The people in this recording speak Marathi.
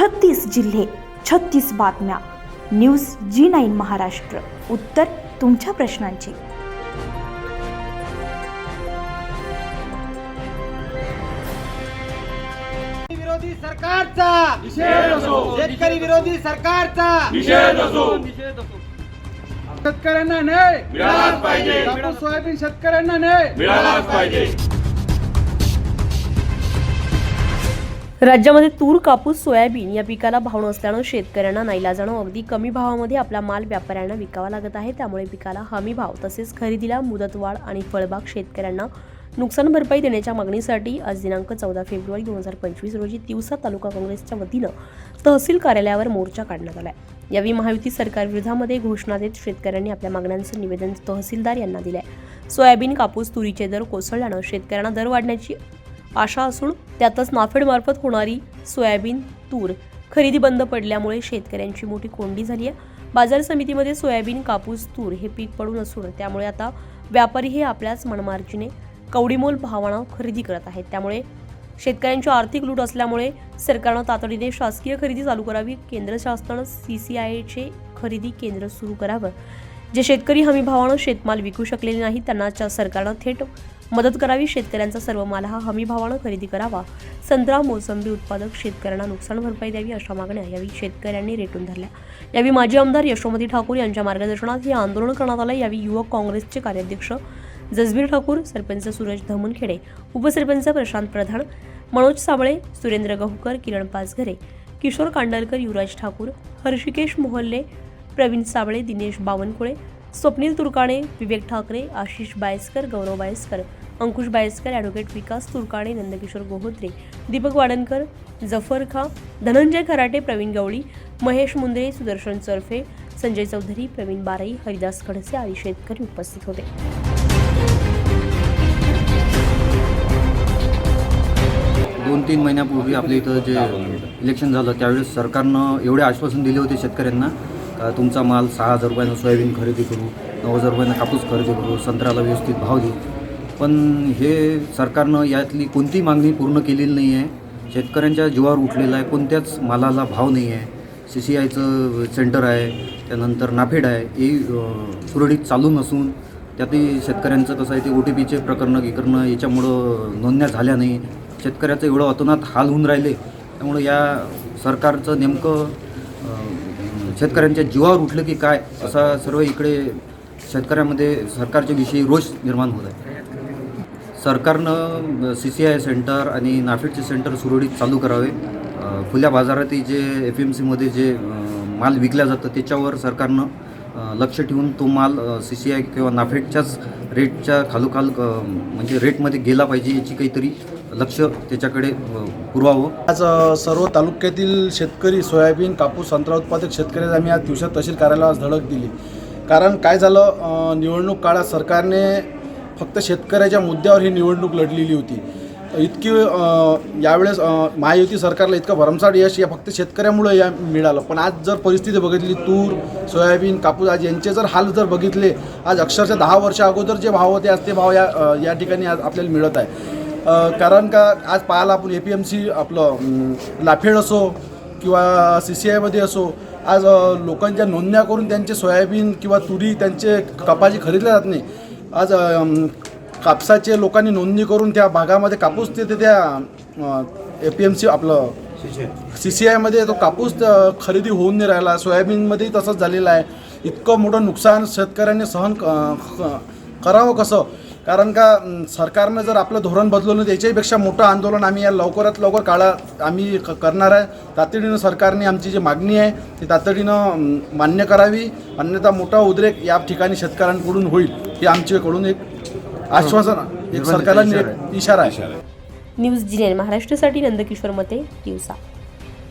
छत्तीस जिल्हे छत्तीस बातम्या. News G nine Maharashtra. उत्तर तुमच्या प्रश्नांची. विरोधी सरकारचा. निषेध असो. शेतकरी विरोधी सरकारचा. निषेध असो. शेतकऱ्यांना नाही मिळालाच पाहिजे. कापूस सोयाबीन शेतकऱ्यांना नाही मिळालाच पाहिजे. राज्यामध्ये तूर कापूस सोयाबीन या पिकाला भाव नसल्यानं शेतकऱ्यांना नाईलाजानं अगदी कमी भावामध्ये आपला माल व्यापाऱ्यांना विकावा लागत आहे. त्यामुळे पिकाला हमी भाव तसेच खरेदीला मुदतवाढ आणि फळबाग शेतकऱ्यांना नुकसान भरपाई देण्याच्या मागणीसाठी आज दिनांक चौदा फेब्रुवारी दोन हजार पंचवीस रोजी तिवसा तालुका काँग्रेसच्या वतीनं तहसील कार्यालयावर मोर्चा काढण्यात आला आहे यावेळी महायुती सरकारविरोधामध्ये घोषणा देत शेतकऱ्यांनी आपल्या मागण्यांचं निवेदन तहसीलदार यांना दिलं आहे सोयाबीन कापूस तुरीचे दर कोसळल्यानं शेतकऱ्यांना दर वाढण्याची आशा असून त्यातच नाफेडमार्फत होणारी सोयाबीन तूर खरेदी बंद पडल्यामुळे शेतकऱ्यांची मोठी कोंडी झाली आहे. बाजार समितीमध्ये सोयाबीन कापूस तूर हे पीक पडून असून त्यामुळे आता व्यापारी हे आपल्याच मनमार्जीने कवडीमोल भावानं खरेदी करत आहेत. त्यामुळे शेतकऱ्यांची आर्थिक लूट असल्यामुळे सरकारनं तातडीने शासकीय खरेदी चालू करावी केंद्र शासनानं सी सी आयचे खरेदी केंद्र सुरू करावं. जे शेतकरी हमी भावानं शेतमाल विकू शकलेले नाही त्यांना सरकारनं थेट मदत करावी शेतकऱ्यांचा सर्व माल हा हमी भावानं खरेदी करावा. संत्रा मोसंबी उत्पादक शेतकऱ्यांना नुकसान भरपाई द्यावी अशा मागण्या यावेळी शेतकऱ्यांनी रेटून धरल्या. यावेळी माजी आमदार यशोमती ठाकूर यांच्या मार्गदर्शनात हे आंदोलन करण्यात आलं. यावेळी युवक काँग्रेसचे कार्याध्यक्ष जसबीर ठाकूर सरपंच सूरज धमनखेडे उपसरपंच प्रशांत प्रधान मनोज साबळे सुरेंद्र गहुकर किरण पाचघरे किशोर कांडलकर युवराज ठाकूर हर्षिकेश मोहल्ले प्रवीण साबळे दिनेश बावनकुळे स्वप्नील तुरकाणे विवेक ठाकरे आशिष बायस्कर गौरव बायस्कर अंकुश बायस्कर ॲडव्होकेट विकास तुरकाणे नंदकिशोर गोहोत्रे दीपक वाडणकर जफर खा धनंजय खराटे प्रवीण गवळी महेश मुंद्रे सुदर्शन चरफे संजय चौधरी प्रवीण बाराई हरिदास खडसे आदी शेतकरी उपस्थित होते. दोन तीन महिन्यापूर्वी आपल्या इथं जे इलेक्शन झालं त्यावेळेस सरकारनं एवढे आश्वासन दिले होते शेतकऱ्यांना तुमचा माल सहा हजार रुपयानं सोयाबीन खरेदी करू नऊ हजार रुपयानं कापूस खरेदी करू संत्र्याला व्यवस्थित भाव देऊ. पण हे सरकारनं यातली कोणतीही मागणी पूर्ण केलेली नाही आहे. शेतकऱ्यांच्या जीवावर उठलेला आहे. कोणत्याच मालाला भाव नाही आहे. सी सी आयचं सेंटर आहे. त्यानंतर नाफेड आहे. हे सुरळीत चालू नसून त्यातही शेतकऱ्यांचं कसं आहे ते ओ टी पीचे प्रकरणं गिकरणं याच्यामुळं नोंदण्या झाल्या नाही. शेतकऱ्याचं एवढं अतोनात हाल होऊन राहिले. त्यामुळं या सरकारचं नेमकं शेतकऱ्यांच्या जीवावर उठलं की काय असा सर्व इकडे शेतकऱ्यामध्ये सरकारच्या विषयी रोष निर्माण होत आहे. सरकारनं सी सी आय सेंटर आणि नाफेडचे सेंटर सुरळीत चालू करावे. खुल्या बाजारातील जे एफ एम सीमध्ये जे माल विकला जातं त्याच्यावर सरकारनं लक्ष ठेवून तो माल सी सी आय किंवा नाफेडच्याच रेटच्या खालोखाल म्हणजे रेटमध्ये गेला पाहिजे याची काहीतरी लक्ष त्याच्याकडे पुरवावं. आज सर्व तालुक्यातील शेतकरी सोयाबीन कापूस संत्रा उत्पादक शेतकऱ्याला आम्ही आज दिवसात तहसील कार्यालयास धडक दिली. कारण काय झालं निवडणूक काळात सरकारने फक्त शेतकऱ्याच्या मुद्द्यावर ही निवडणूक लढलेली होती. इतकी यावेळेस महायुती सरकारला इतकं भरमसाठ यश या फक्त शेतकऱ्यामुळे या मिळालं. पण आज जर परिस्थिती बघितली तूर सोयाबीन कापूस आज यांचे जर हाल जर बघितले आज अक्षरशः दहा वर्षा अगोदर जे भाव होते आज ते भाव या या ठिकाणी आज आपल्याला मिळत आहे. कारण का आज पाहायला आपण ए पी एम सी आपलं लाफेड असो किंवा सी सी आयमध्ये असो आज लोकांच्या नोंदण्या करून त्यांचे सोयाबीन किंवा तुरी त्यांचे कपाशी खरेदल्या जात नाही. आज कापसाचे लोकांनी नोंदणी करून त्या भागामध्ये कापूस ते त्या ए पी एम सी आपलं सी सी आयमध्ये तो कापूस खरेदी होऊन नाही राहिला. सोयाबीनमध्येही तसंच झालेलं आहे. इतकं मोठं नुकसान शेतकऱ्यांनी सहन क- करावं कसं? कारण का सरकारनं जर आपलं धोरण बदलवलं त्याच्याहीपेक्षा मोठं आंदोलन आम्ही या लवकरात लवकर काळात आम्ही क- करणार आहे. तातडीनं सरकारने आमची जी मागणी आहे ती तातडीनं मान्य करावी. अन्यथा मोठा उद्रेक या ठिकाणी शेतकऱ्यांकडून होईल ही आमच्याकडून एक आश्वासन एक सरकारला नि- इशारा आहे. न्यूज जिनेन महाराष्ट्रासाठी नंदकिशोर मते दिवसा.